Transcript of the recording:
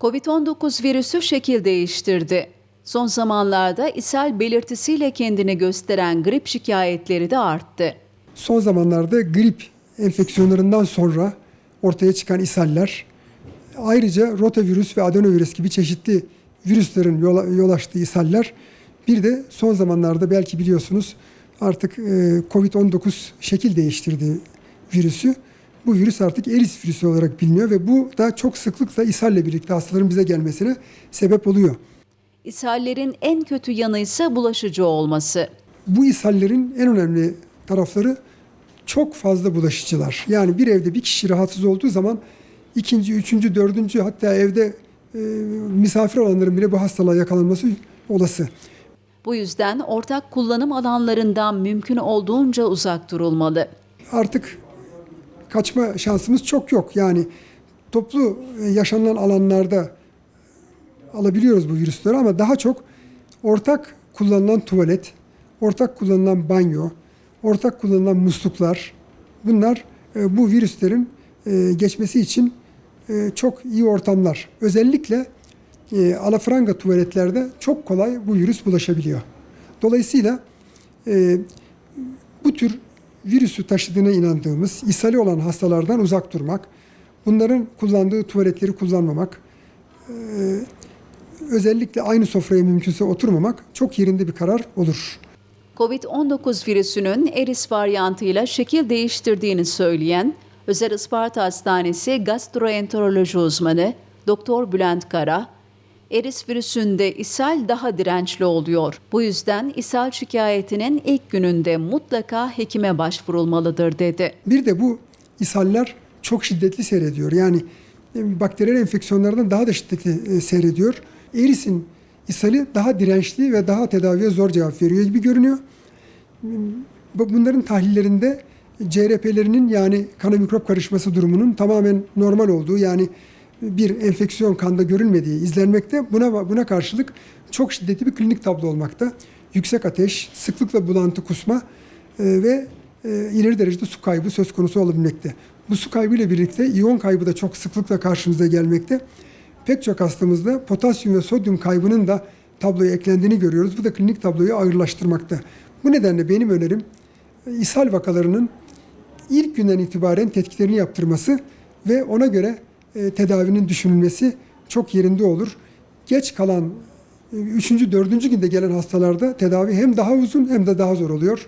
Covid-19 virüsü şekil değiştirdi. Son zamanlarda ishal belirtisiyle kendini gösteren grip şikayetleri de arttı. Son zamanlarda grip enfeksiyonlarından sonra ortaya çıkan ishaller, ayrıca rotavirüs ve adenovirüs gibi çeşitli virüslerin yola- yol açtığı ishaller, bir de son zamanlarda belki biliyorsunuz artık e, Covid-19 şekil değiştirdi virüsü. Bu virüs artık eris virüsü olarak biliniyor ve bu da çok sıklıkla ishalle birlikte hastaların bize gelmesine sebep oluyor. İshallerin en kötü yanı ise bulaşıcı olması. Bu ishallerin en önemli tarafları çok fazla bulaşıcılar. Yani bir evde bir kişi rahatsız olduğu zaman ikinci, üçüncü, dördüncü hatta evde e, misafir olanların bile bu hastalığa yakalanması olası. Bu yüzden ortak kullanım alanlarından mümkün olduğunca uzak durulmalı. Artık kaçma şansımız çok yok. Yani toplu e, yaşanılan alanlarda alabiliyoruz bu virüsleri ama daha çok ortak kullanılan tuvalet, ortak kullanılan banyo, ortak kullanılan musluklar bunlar e, bu virüslerin e, geçmesi için çok iyi ortamlar. Özellikle alafranga tuvaletlerde çok kolay bu virüs bulaşabiliyor. Dolayısıyla bu tür virüsü taşıdığına inandığımız ishali olan hastalardan uzak durmak, bunların kullandığı tuvaletleri kullanmamak, özellikle aynı sofraya mümkünse oturmamak çok yerinde bir karar olur. Covid-19 virüsünün eris varyantıyla şekil değiştirdiğini söyleyen Özel Isparta Hastanesi gastroenteroloji uzmanı Doktor Bülent Kara, eris virüsünde ishal daha dirençli oluyor. Bu yüzden ishal şikayetinin ilk gününde mutlaka hekime başvurulmalıdır dedi. Bir de bu ishaller çok şiddetli seyrediyor. Yani e, bakteriyel enfeksiyonlardan daha da şiddetli e, seyrediyor. Eris'in ishali daha dirençli ve daha tedaviye zor cevap veriyor gibi görünüyor. Bu- Bunların tahlillerinde CRP'lerinin yani kana mikrop karışması durumunun tamamen normal olduğu yani bir enfeksiyon kanda görülmediği izlenmekte. Buna buna karşılık çok şiddetli bir klinik tablo olmakta. Yüksek ateş, sıklıkla bulantı, kusma e, ve e, ileri derecede su kaybı söz konusu olabilmekte. Bu su kaybı ile birlikte iyon kaybı da çok sıklıkla karşımıza gelmekte. Pek çok hastamızda potasyum ve sodyum kaybının da tabloya eklendiğini görüyoruz. Bu da klinik tabloyu ağırlaştırmakta. Bu nedenle benim önerim e, ishal vakalarının ilk günden itibaren tetkiklerini yaptırması ve ona göre e, tedavinin düşünülmesi çok yerinde olur. Geç kalan 3. 4. günde gelen hastalarda tedavi hem daha uzun hem de daha zor oluyor.